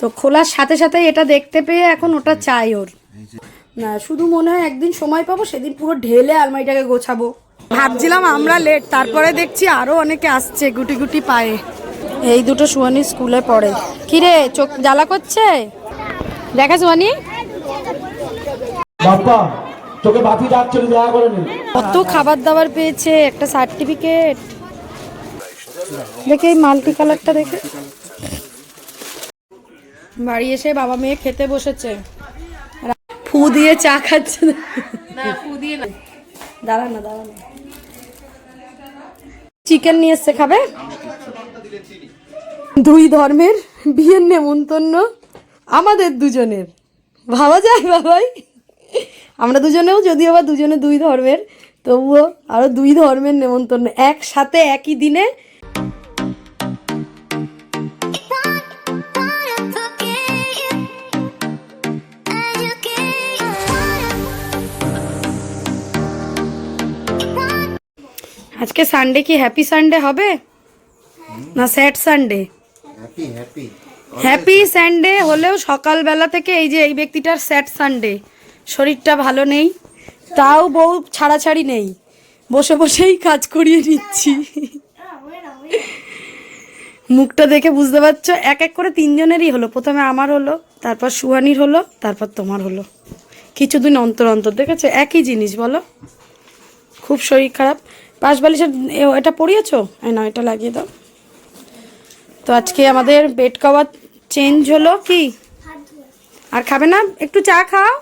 তো খোলার সাথে সাথে এটা দেখতে পেয়ে এখন ওটা চাই ওর। না শুধু মনে হয় একদিন সময় পাবো সেদিন পুরো ঢেলে আলমারিটাকে গোছাবো। ভাবছিলাম আমরা লেট তারপরে দেখছি আরও অনেকে আসছে গুটি গুটি পায়ে। এই দুটো সুয়ানি স্কুলে পড়ে। কিরে চোখ জ্বালা করছে? দেখা সুয়ানি বাপ্পা তোকে বাতি ডাকছিল দেখা করে নি। কত খাবার দাবার পেয়েছে একটা সার্টিফিকেট দেখে এই মাল্টি কালারটা দেখে। বাড়ি এসে বাবা মেয়ে খেতে বসেছে। ফু দিয়ে চা খাচ্ছে। দাঁড়া না। দাঁড়া না চিকেন নিয়ে এসছে খাবে? দুই ধর্মের বিয়ের নেমন্তন্ন। আমাদের দুজনের। ভাবা যায় বাবাই আমরা দুজনেও যদিও বা দুজনে দুই ধর্মের তবুও আরও দুই ধর্মের নেমন্তন্ন। একসাথে একই দিনে আজকে সানডে কি হ্যাপি সানডে হবে? না sad Sunday happy happy happy Sunday হলেও সকালবেলা থেকে এই যে এই ব্যক্তিটার স্যাড সানডে শরীরটা ভালো নেই তাও বউ ছাড়াছাড়ি নেই। বসে বসেই কাজ করিয়ে নিচ্ছি। মুখটা দেখে বুঝতে পারছ? এক এক করে তিনজনেরই হলো। প্রথমে আমার হলো তারপর সুহানির হলো তারপর তোমার হলো। কিছুদিন অন্তর অন্তর দেখেছ? একই জিনিস বলো। খুব শরীর খারাপ। পাশ বালিশের এটা পরিয়েছো? এই না এটা লাগিয়ে দাও। তো আজকে আমাদের বেড কভার চেঞ্জ হলো কি? আর খাবে না? একটু চা খাও।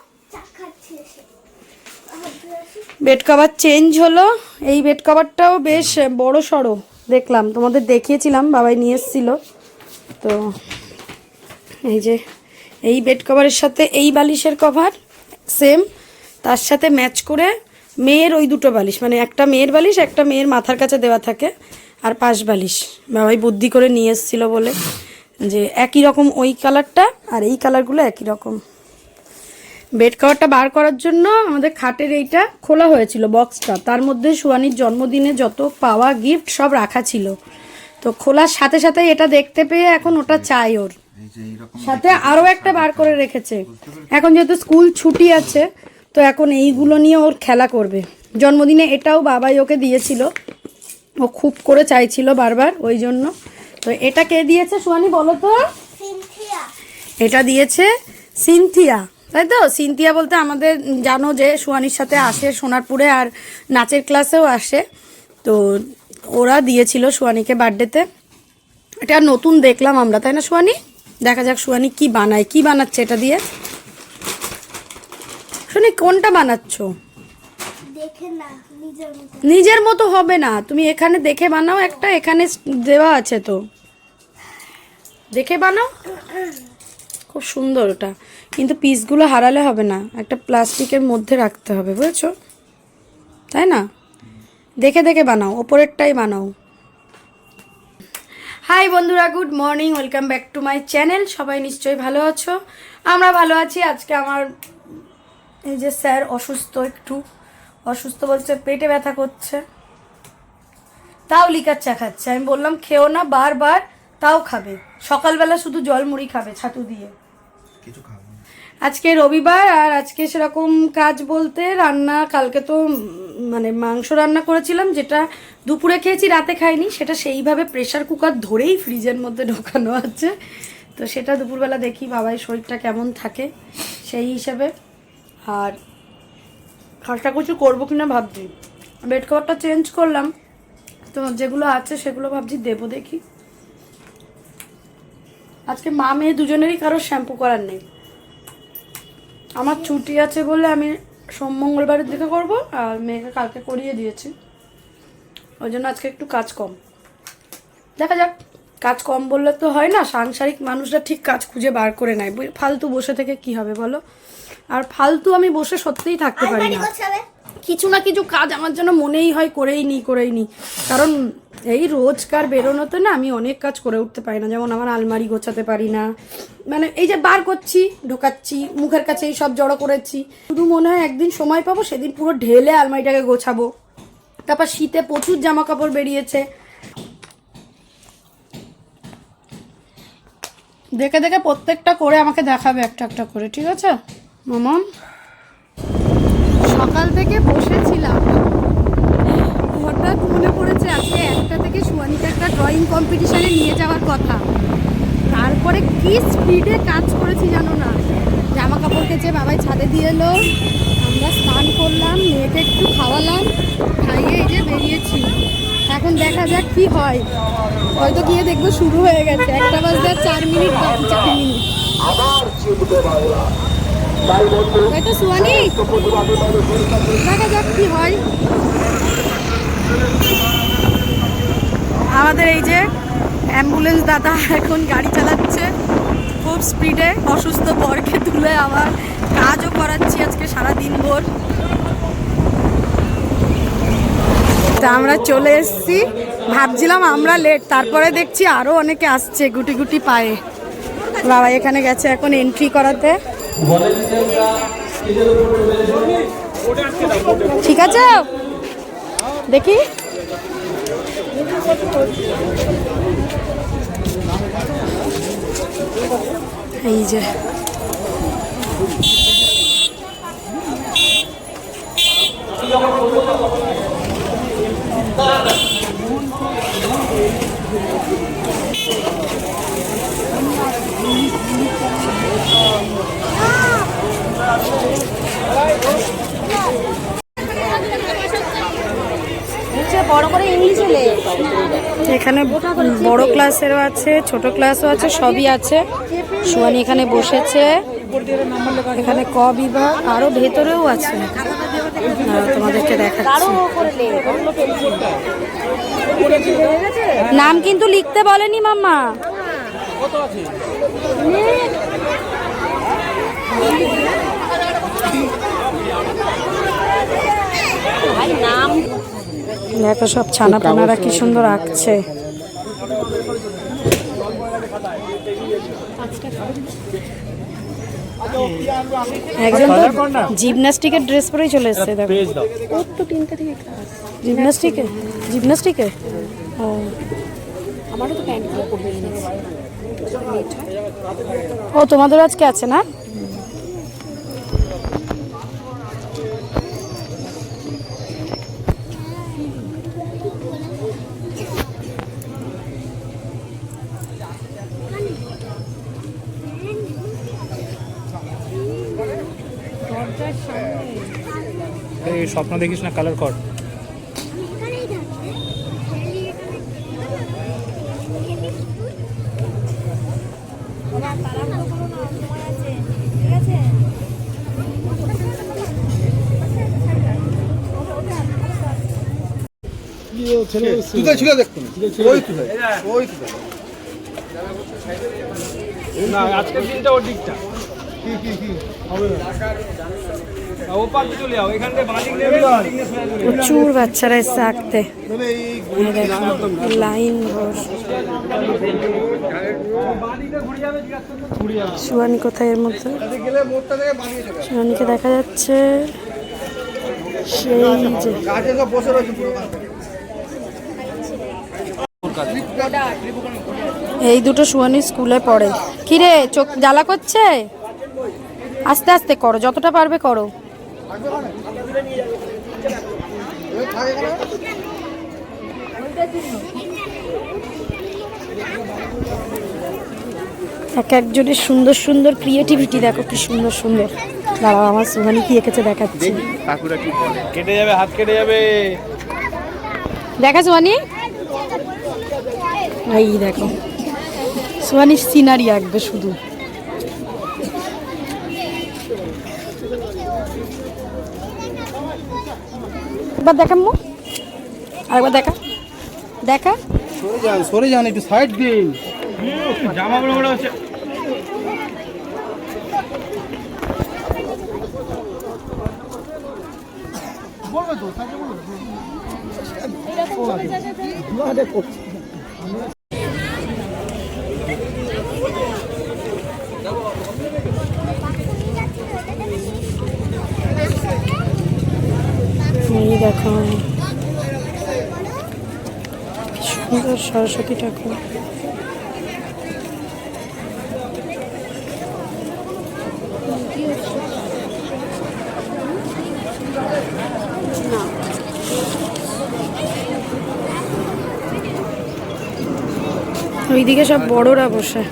বেড কভার চেঞ্জ হলো। এই বেড কভারটাও বেশ বড় সড়ো। দেখলাম, তোমাদের দেখিয়েছিলাম, বাবাই নিয়ে এসেছিল। তো এই যে, এই বেড কভারের সাথে এই বালিশের কভার সেম তার সাথে ম্যাচ করে মেয়ের ওই দুটো বালিশ মানে একটা মেয়ের বালিশ একটা মেয়ের মাথার কাছে দেওয়া থাকে আর পাশ বালিশ। বাবাই বুদ্ধি করে নিয়ে এসেছিল বলে যে একই রকম ওই কালারটা আর এই কালারগুলো একই রকম। বেড কভারটা বার করার জন্য আমাদের খাটের এইটা খোলা হয়েছিল বক্সটা। তার মধ্যে সুয়ানির জন্মদিনে যত পাওয়া গিফট সব রাখা ছিল। তো খোলার সাথে সাথে এটা দেখতে পেয়ে এখন ওটা চাই ওর। সাথে আরও একটা বার করে রেখেছে। এখন যেহেতু স্কুল ছুটি আছে তো এখন এইগুলো নিয়ে ওর খেলা করবে। জন্মদিনে এটাও বাবাই ওকে দিয়েছিল। ও খুব করে চাইছিল বারবার ওই জন্য। তো এটা কে দিয়েছে সুয়ানি বলো তো? এটা দিয়েছে সিনথিয়া তাই তো? সিনথিয়া বলতে আমাদের জানো যে সুয়ানির সাথে আসে সোনারপুরে আর নাচের ক্লাসেও আসে। তো ওরা দিয়েছিল সুয়ানিকে বার্থডেতে। এটা নতুন দেখলাম আমরা তাই না সুয়ানি দেখা যাক সুয়ানি কি বানায় কি বানাচ্ছে এটা দিয়ে। শুনি কোনটা বানাচ্ছ? না নিজের মতো। নিজের মতো হবে না। তুমি এখানে দেখে বানাও একটা এখানে দেওয়া আছে তো। দেখে বানাও। খুব সুন্দর ওটা। কিন্তু পিসগুলো হারালে হবে না। একটা প্লাস্টিকের মধ্যে রাখতে হবে বুঝেছ? তাই না? দেখে দেখে বানাও ওপরেরটাই বানাও। হাই বন্ধুরা good morning welcome back to my channel. সবাই নিশ্চয়ই ভালো আছো? আমরা ভালো আছি। আজকে আমার এই যে স্যার অসুস্থ একটু অসুস্থ বলছে পেটে ব্যথা করছে। তাও লিকার চা খাচ্ছে। আমি বললাম খেও না বারবার তাও খাবে। সকালবেলা শুধু জল মুড়ি খাবে ছাতু দিয়ে। কিছু খাব আজকে রবিবার আর আজকে সেরকম কাজ বলতে রান্না কালকে তো মানে মাংস রান্না করেছিলাম যেটা দুপুরে খেয়েছি রাতে খাইনি। সেটা সেইভাবে প্রেশার কুকার ধরেই ফ্রিজের মধ্যে ঢোকানো আছে। তো সেটা দুপুরবেলা দেখি বাবাই শরীরটা কেমন থাকে সেই হিসেবে। আর খাসটা কিছু করব কিনা ভাবছি। বেড কভারটা চেঞ্জ করলাম। তো যেগুলো আছে সেগুলো ভাবছি দেবো দেখি। আজকে মা মেয়ে দুজনেরই কারও শ্যাম্পু করার নেই। আমার ছুটি আছে বলে আমি সোম মঙ্গলবারের দিকে করব আর মেয়েকে কালকে করিয়ে দিয়েছি। ওই জন্য আজকে একটু কাজ কম। দেখা যাক, কাজ কম বললে তো হয় না, সাংসারিক মানুষরা ঠিক কাজ খুঁজে বার করে নেয়। ফালতু বসে থেকে কি হবে বলো? আর ফালতু আমি বসে সত্যিই থাকতে পারি না। কিছু না কিছু কাজ আমার জন্য মনেই হয় করেই নি করেই নি। কারণ এই রোজকার বেরোনোতে না আমি অনেক কাজ করে উঠতে পারি না। যেমন আমার আলমারি গোছাতে পারি না। মানে এই যে বার করছি ঢোকাচ্ছি মুখের কাছে এই সব জড়ো করেছি। শুধু মনে হয় একদিন সময় পাবো সেদিন পুরো ঢেলে আলমারিটাকে গোছাবো। তারপর শীতে প্রচুর জামা কাপড় বেরিয়েছে। দেখে দেখে প্রত্যেকটা করে আমাকে দেখাবে একটা একটা করে ঠিক আছে? মামন? সকাল থেকে বসেছিলাম। হঠাৎ মনে পড়েছে আজকে একটা থেকে সুয়ানিকে একটা ড্রয়িং কম্পিটিশানে নিয়ে যাওয়ার কথা। তারপরে কি স্পিডে কাজ করেছি জানো না? জামা কাপড় কেচে বাবাই ছাদে দিয়ে এলো, আমরা স্নান করলাম, মেয়েকে একটু খাওয়ালাম, খাইয়ে এই যে বেরিয়েছি। এখন দেখা যাক কি হয়। হয়তো গিয়ে দেখব শুরু হয়ে গেছে। একটা বাজতে চার মিনিট চার মিনিট। তাই দেখা যাক হয়। আমাদের এই যে অ্যাম্বুলেন্স দাদা এখন গাড়ি চালাচ্ছে খুব স্পিডে, অসুস্থ বরকে তুলে আবার কাজও করাচ্ছি আজকে সারা দিন ভোর। তা আমরা চলে এসেছি। ভাবছিলাম আমরা লেট তারপরে দেখছি আরও অনেকে আসছে গুটি গুটি পায়ে। বাবা এখানে গেছে এখন এন্ট্রি করাতে। ঠিক আছে? দেখি। এই যে। এখানে বড় ক্লাসেরও আছে, ছোট ক্লাসও আছে, সবই আছে। সুয়ানি এখানে বসেছে। এখানে ক বিভাগ, আরও ভেতরেও আছে। তোমাদেরকে দেখাচ্ছি। নাম কিন্তু লিখতে বলেনি মাম্মা। দেখো সব ছানা পানারা কি সুন্দর আঁকছে। একজন তো জিমনাস্টিকের ড্রেস পরেই চলে এসছে দেখো। ওর তো তিনটে থেকে ক্লাস জিমনাস্টিকে জিমনাস্টিকে ও। আমারও তো প্যান্ট ও তোমাদের আজকে আছে না? স্বপ্ন দেখিস না কালার কর। এখানেই থাকবে ঠিক আছে তুই ছিল ওই তুই ওই তুই না আজকের দিনটা ওর দিকটা। কি কি কি? ও যাও। প্রচুর বাচ্চারা এসছে আঁকতে। লাইন সুয়ানি কোথায় এর মধ্যে? সুয়ানিকে দেখা যাচ্ছে। সেই যে এই দুটো সুয়ানি স্কুলে পড়ে। কিরে চোখ জ্বালা করছে? আস্তে আস্তে করো যতটা পারবে করো। এক একজনের সুন্দর সুন্দর ক্রিয়েটিভিটি দেখো কি সুন্দর সুন্দর। দাঁড়াও আমার সুহানি কি এঁকেছে দেখাচ্ছি। কেটে যাবে হাত কেটে যাবে। দেখা সুহানি? এই দেখো সুহানির সিনারি আঁকবে শুধু। একবার দেখাম আরেকবার দেখা। দেখা। সরে যান সরে যান একটু সাইড দিন। জামা বড় বড় হচ্ছে এই সরস্বতী ঠাকুর। ওইদিকে সব বড়রা বসে।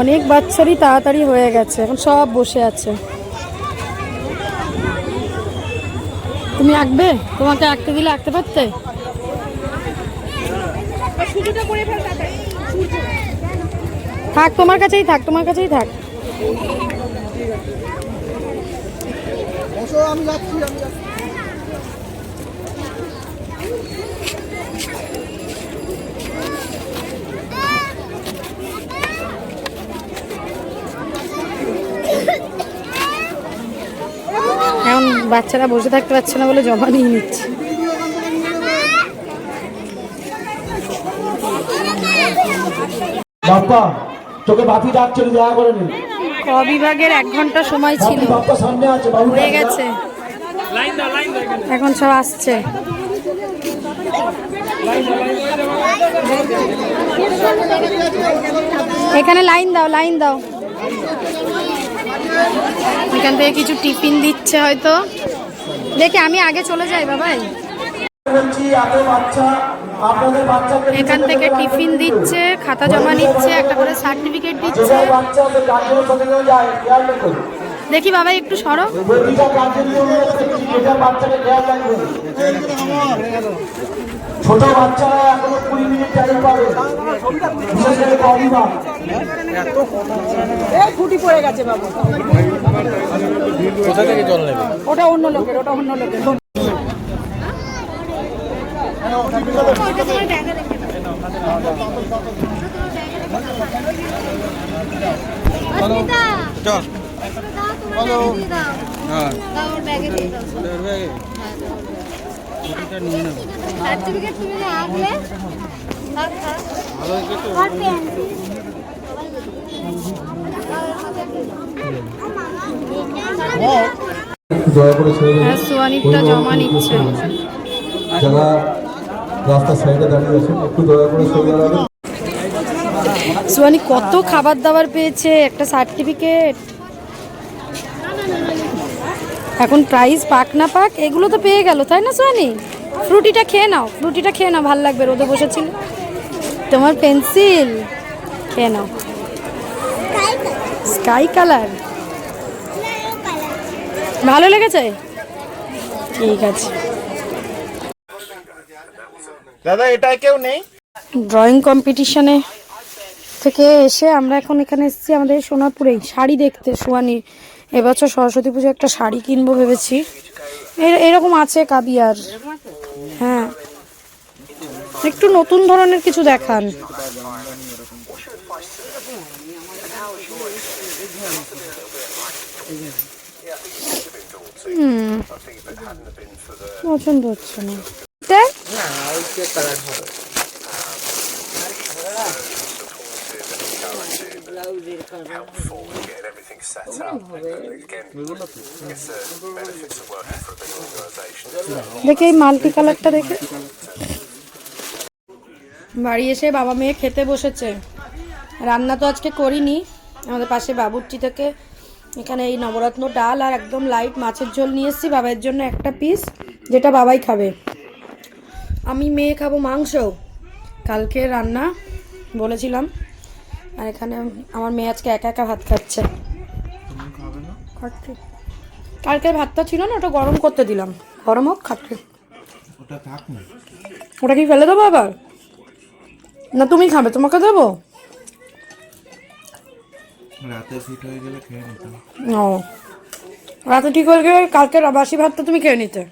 অনেক বাচ্চারই তাড়াতাড়ি হয়ে গেছে, এখন সব বসে আছে। তুমি আঁকবে? তোমাকে আঁকতে দিলে আঁকতে পারতে? থাক, তোমার কাছেই থাক, তোমার কাছেই থাক। আমি যাচ্ছি আমি যাচ্ছি এখন বাচ্চারা বসে থাকতে পারছে না বলে জমা নিয়ে নিচ্ছে। বাপ্পা তোকে বাপি ডাকছে রে, দেখা করে নি। ক বিভাগের এক ঘণ্টা সময় ছিল। বাপ্পা সামনে আছে বাবু হয়ে গেছে। এখন সব আসছে। এখানে লাইন দাও লাইন দাও। এখান থেকে কিছু টিফিন দিচ্ছে হয়তো। দেখে, আমি আগে চলে যাই বাবাই এখান থেকে টিফিন দিচ্ছে, খাতা জমা নিচ্ছে, একটা করে সার্টিফিকেট দিচ্ছে। দেখি বাবাই একটু সরো। ছোট বাচ্চারা এখনও কুড়ি মিনিট টাইম পাবে। বিশেষ করে অভিভাবক অস্মিতা চল। দাও তোমার ব্যাগে দিয়ে দাও। হ্যাঁ দেবেন হ্যাঁ সোয়ানিরটা জমা নিচ্ছে। যারা রাস্তার সাইডে দাঁড়িয়ে আছেন একটু দয়া করে সরে দাঁড়াবেন। সোয়ানি কত খাবার দাবার পেয়েছে? একটা সার্টিফিকেট এখন প্রাইস পাক না পাক এগুলো তো পেয়ে গেল তাই না সোয়ানি ফ্রুটিটা খেয়ে নাও ফ্রুটিটা খেয়ে নাও ভালো লাগবে রোদে বসেছিল। তোমার পেন্সিল খেয়ে নাও। স্কাই কালার ভালো লেগেছে? ঠিক আছে। দাদা এটা কেউ নেই? ড্রয়িং কম্পিটিশনে থেকে এসে আমরা এখন এখানে এসেছি আমাদের সোনারপুরেই শাড়ি দেখতে সোয়ানি এবছর সরস্বতী পুজো একটা শাড়ি কিনবো ভেবেছি। এরকম আছে কাবিয়ার। হ্যাঁ। একটু নতুন ধরনের কিছু দেখান। পছন্দ হচ্ছে না। এটা? দেখে এই মাল্টি কালারটা দেখে। বাড়ি এসে বাবা মেয়ে খেতে বসেছে। রান্না তো আজকে করিনি। আমাদের পাশে বাবুর্চি থেকে এখানে এই নবরত্ন ডাল আর একদম লাইট মাছের ঝোল নিয়ে এসেছি। বাবার জন্য একটা পিস যেটা বাবাই খাবে। আমি মেয়ে খাব মাংস। কালকে রান্না বলেছিলাম। আর এখানে আমার মেয়ে আজকে একা একা ভাত খাচ্ছে। খাচ্ছে কালকে ভাতটা ছিল না ওটা গরম করতে দিলাম। গরম হোক খাচ্ছে ওটা কি ফেলে দেবো আবার? না তুমি খাবে তোমাকে দেবো? রাতে ফিট হয়ে গেলে খেয়ে নিতাম। ও। রাতে ঠিক হয়ে গেলে কালকে বাসি ভাতটা তুমি খেয়ে নিতে।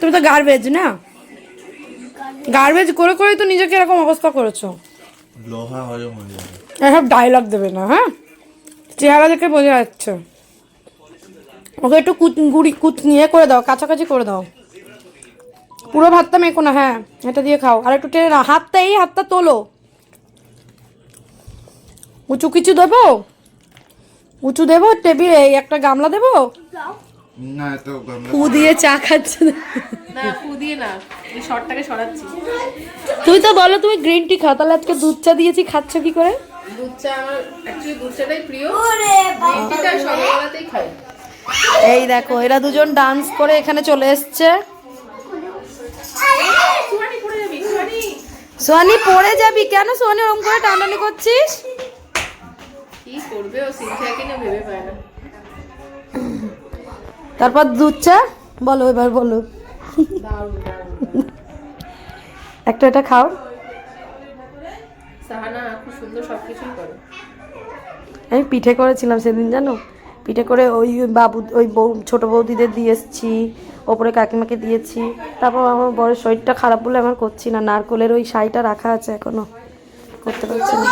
তুমি তো গার্বেজ না? গার্বেজ করে করেই তো নিজেকে এরকম অবস্থা করেছ। লোহা হজম হয়ে যাবে। এসব ডায়লগ দেবে না হ্যাঁ? চেহারা দেখে বোঝা যাচ্ছে। ওকে একটু কুচ গুড়ি কুচ নিয়ে করে দাও কাছাকাছি করে দাও। পুরো ভাতটা মেখো না হ্যাঁ এটা দিয়ে খাও। আর একটু টেনে নাও হাতটা এই হাতটা তোলো। উঁচু কিছু দেবো? উঁচু দেবো টেবিল এই একটা গামলা দেবো? না ফু দিয়ে চা খাচ্ছে। না ফু দিয়ে না শর্টটাকে সরাচ্ছি। তুমি তো বলো তুমি গ্রিন টি খাও তাহলে আজকে দুধ চা দিয়েছি খাচ্ছ কি করে? দুধ চা আমার অ্যাকচুয়ালি দুধ চাটাই প্রিয়। গ্রিন টিটা সকালবেলাতেই খাই। এই দেখো এরা দুজন ডান্স করে এখানে চলে এসছে। সুয়ানি পড়ে যাবি কেন? সোয়ানি ওরকম করে টানানি করছিস? তারপর দুধ চা বলো এবার বলো। একটা এটা খাও। সাহানা খুব সুন্দর সব করে। আমি পিঠে করেছিলাম সেদিন জানো? পিঠে করে ওই বাবু ওই বউ ছোট বৌদিদের দিয়ে এসেছি ওপরে কাকিমাকে দিয়েছি তারপর আমার বড় শরীরটা খারাপ বলে আমার করছি না নারকলের ওই শাড়িটা রাখা আছে এখনও। করতে পারছি না।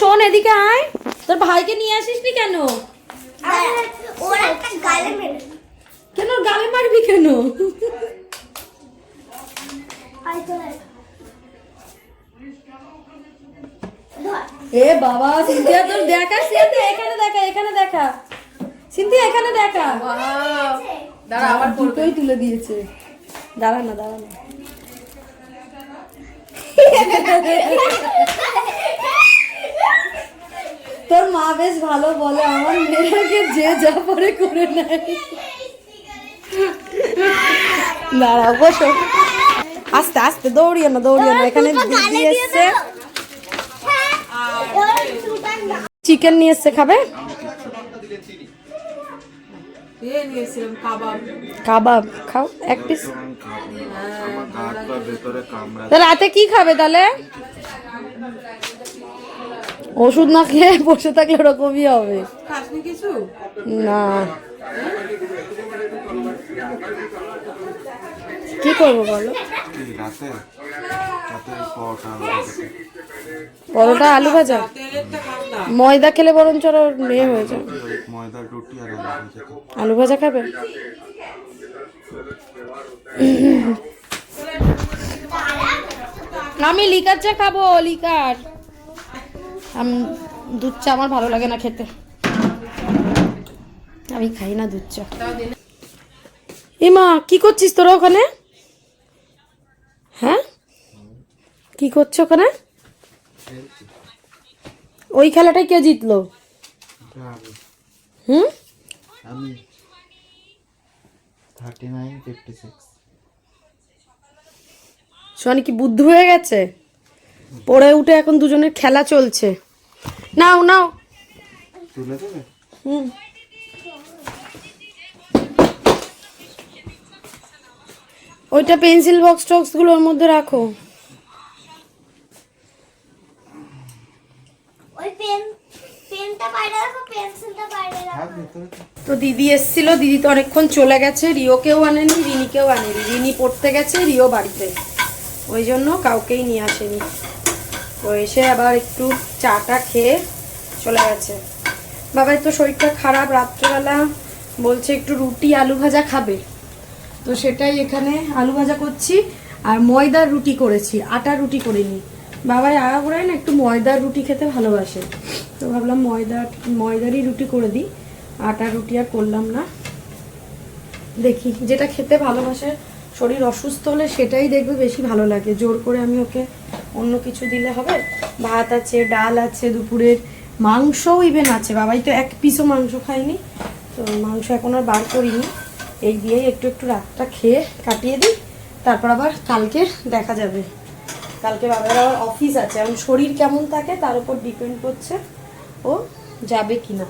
শোন এদিকে আয়। তোর ভাইকে নিয়ে আসিস নি কেন কেন গালে মারবি কেন আয় চলে এ বাবা সিন্ধিয়া তোর দেখা? সিন্ধিয়া এখানে দেখা এখানে দেখা। সিন্ধিয়া এখানে দেখা। দাঁড়া আবার পড়বে। দুটোই তুলে দিয়েছে। দাঁড়া না দাঁড়া না। তোর মা বেশ ভালো বলে আমার মেয়েকে যে যা পরে করে নেয়। দাঁড়া বসো। আস্তে আস্তে দৌড়িও না দৌড়িও না এখানে দিদি এসছে। চিকেন নিয়ে এসছে খাবে কাবাব। খাও এক পিস রাতে কি খাবে তাহলে? ওষুধ না খেয়ে বসে থাকলে ওরকমই হবে। না। কি করব বলো? পরোটা আলু ভাজা? ময়দা খেলে বরঞ্চ মেয়ে হয়ে যায়। আলু ভাজা খাবে? আমি লিকার চা খাব, লিকার। আম, দুধ চা আমার ভালো লাগে না খেতে। আমি খাই না দুধ চা। ইমা কি করছিস তোরা ওখানে? হ্যাঁ? কি করছ ওখানে? ওই খেলাটাই কে জিতলো? হুম? আমি। থার্টি নাইন ফিফটি সিক্স সোয়ানি কি বুদ্ধ হয়ে গেছে? পড়ে উঠে এখন দুজনের খেলা চলছে। নাও নাও। তুলে দেবে? হুম। ওইটা পেন্সিল বক্স টক্সগুলোর মধ্যে রাখো। ওই পেন পেনটা বাইরে রাখো পেন্সিলটা বাইরে রাখো। থাক ভেতরে থাক। তো দিদি এসেছিল দিদি তো অনেকক্ষণ চলে গেছে রিওকেও আনেনি রিনিকেও আনেনি রিনি পড়তে গেছে রিও বাড়িতে। ওই জন্য কাউকেই নিয়ে আসেনি। তো এসে আবার একটু চাটা খেয়ে চলে গেছে। বাবার তো শরীরটা খারাপ রাত্রেবেলা বলছে একটু রুটি আলু ভাজা খাবে। তো সেটাই এখানে আলু ভাজা করছি, আর ময়দার রুটি করেছি আটা রুটি করিনি। বাবাই আগাগোড়ায় না একটু ময়দার রুটি খেতে ভালোবাসে। তো ভাবলাম ময়দা, ময়দারই রুটি করে দিই, আটার রুটি আর করলাম না। দেখি, যেটা খেতে ভালোবাসে, শরীর অসুস্থ হলে সেটাই দেখবে বেশি ভালো লাগে। জোর করে আমি ওকে অন্য কিছু দিলে হবে? ভাত আছে, ডাল আছে দুপুরের মাংসও ইভেন আছে। বাবাই তো এক পিসও মাংস খায়নি, তো মাংস এখন আর বার করিনি। এই দিয়েই একটু একটু রাতটা খেয়ে কাটিয়ে দিই, তারপর আবার কালকে দেখা যাবে। কালকে বাবার আবার অফিস আছে, এখন শরীর কেমন থাকে তার উপর ডিপেন্ড করছে ও যাবে কিনা।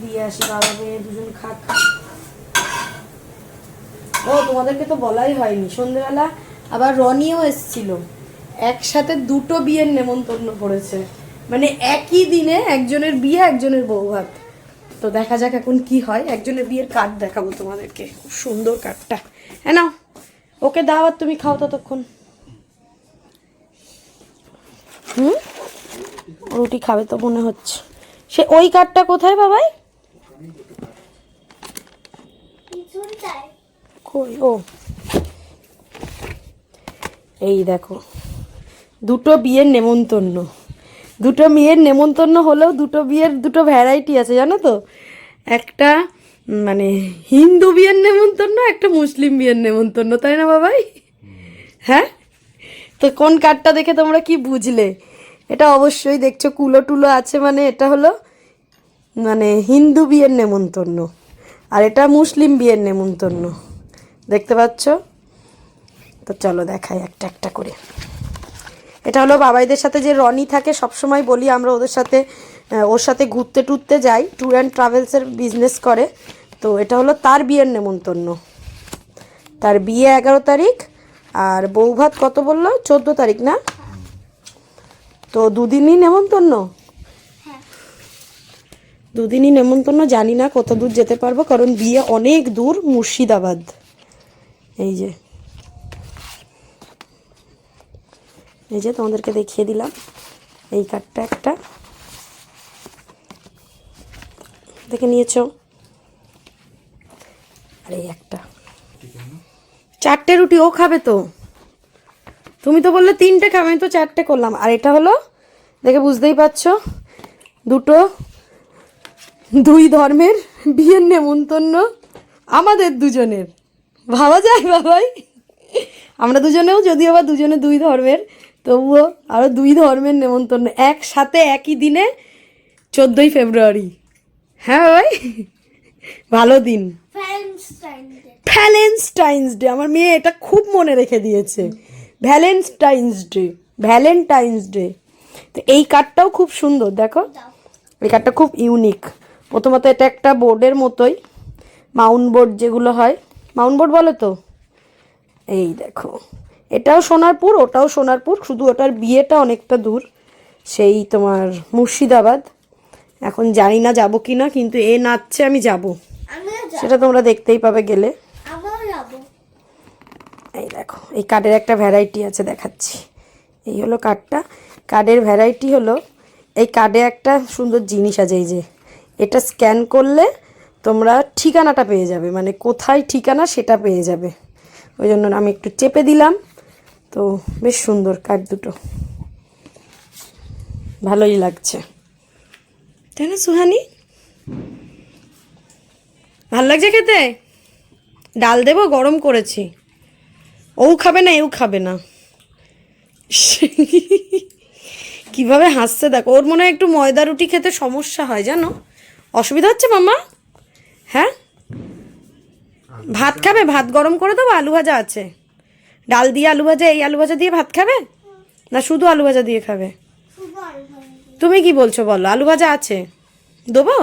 দিয়ে আসি বাবা মেয়ে দুজন খাক। ও, তোমাদেরকে তো বলাই হয়নি। সন্ধেবেলা আবার রনিও এসেছিল। একসাথে দুটো বিয়ের নেমন্তন্ন পড়েছে মানে একই দিনে একজনের বিয়ে, একজনের বৌভাত। তো দেখা যাক এখন কি হয়। একজনের বিয়ের কার্ড দেখাবো তোমাদেরকে। খুব সুন্দর কার্ডটা হ্যাঁ নাও। ওকে দাওয়াত তুমি খাও ততক্ষণ। হুম? রুটি খাবে তো মনে হচ্ছে। সে ওই কার্ডটা কোথায় বাবাই? কই? ও। এই দেখো। দুটো বিয়ের নেমন্তন্ন। দুটো মেয়ের নেমন্তন্ন হলেও দুটো বিয়ের দুটো ভ্যারাইটি আছে, জানো তো? একটা মানে হিন্দু বিয়ের নেমন্তন্ন, একটা মুসলিম বিয়ের নেমন্তন্ন, তাই না বাবাই? হ্যাঁ? তো কোন কার্ডটা দেখে তোমরা কি বুঝলে? এটা অবশ্যই দেখছ, কুলো টুলো আছে মানে এটা হলো মানে হিন্দু বিয়ের নেমন্তন্ন, আর এটা মুসলিম বিয়ের নেমন্তন্ন, দেখতে পাচ্ছ? তো চলো দেখাই একটা একটা করে। এটা হলো বাবাইদের সাথে যে রনি থাকে, সবসময় বলি আমরা ওদের সাথে ওর সাথে ঘুরতে টুরতে যাই ট্যুর অ্যান্ড ট্রাভেলসের বিজনেস করে। তো এটা হলো তার বিয়ের নেমন্তন্ন। তার বিয়ে এগারো তারিখ, আর বৌভাত কত বলল? চোদ্দ তারিখ না? তো দুদিনই নেমন্তন্ন? দুদিনই নেমন্তন্ন, জানি না কত দূর যেতে পারব, কারণ বিয়ে অনেক দূর মুর্শিদাবাদ। এই যে এই যে তোমাদেরকে দেখিয়ে দিলাম। এই কার্ডটা একটা। দেখে নিয়েছো? আর এই একটা। চারটে রুটি ও খাবে তো? তুমি তো বললে তিনটে খাবে, আমি তো চারটে করলাম। আর এটা হলো, দেখে বুঝতেই পারছ, দুটো, দুই ধর্মের বিয়ের নেমন্তন্ন আমাদের দুজনের। ভাবা যায় বাবাই। আমরা দুজনেও, যদিও বা দুজনে দুই ধর্মের তবুও আরও দুই ধর্মের নেমন্তন্ন। একসাথে একই দিনে চোদ্দোই ফেব্রুয়ারি। হ্যাঁ বাবাই ভালো দিন। ভ্যালেন্টাইন্স ডে আমার মেয়ে এটা খুব মনে রেখে দিয়েছে। ভ্যালেন্টাইন্স ডে ভ্যালেন্টাইন্স ডে তো এই কার্ডটাও খুব সুন্দর, দেখো। এই কার্ডটা খুব ইউনিক প্রথমত এটা একটা বোর্ডের মতোই। মাউন্ট বোর্ড যেগুলো হয়। মাউন্ট বোর্ড বলো তো? এই দেখো। এটাও সোনারপুর ওটাও সোনারপুর শুধু ওটার বিয়েটা অনেকটা দূর। সেই তোমার মুর্শিদাবাদ। এখন জানি না যাব কি না কিন্তু এ নাচছে আমি যাব। সেটা তোমরা দেখতেই পাবে গেলে। এই দেখো এই কার্ডের একটা ভ্যারাইটি আছে দেখাচ্ছি। এই হলো কার্ডটা। কার্ডের ভ্যারাইটি হলো এই কার্ডে একটা সুন্দর জিনিস আছে এই যে। এটা স্ক্যান করলে তোমরা ঠিকানাটা পেয়ে যাবে মানে কোথায় ঠিকানা সেটা পেয়ে যাবে। ওই জন্য আমি একটু চেপে দিলাম। তো বেশ সুন্দর কাঠ দুটো। ভালোই লাগছে। তাই না সুহানি? ভালো লাগছে খেতে? ডাল দেবো, গরম করেছি। ও খাবে না, এও খাবে না। কীভাবে হাসছে দেখো, ওর মনে হয় একটু ময়দা রুটি খেতে সমস্যা হয়, জানো? অসুবিধা হচ্ছে মামা হ্যাঁ? ভাত খাবে, ভাত গরম করে দেবো, আলু ভাজা আছে। ডাল দিয়ে আলু ভাজা এই আলু ভাজা দিয়ে ভাত খাবে? না শুধু আলু ভাজা দিয়ে খাবে। তুমি কি বলছো বলো? আলু ভাজা আছে। দেবো?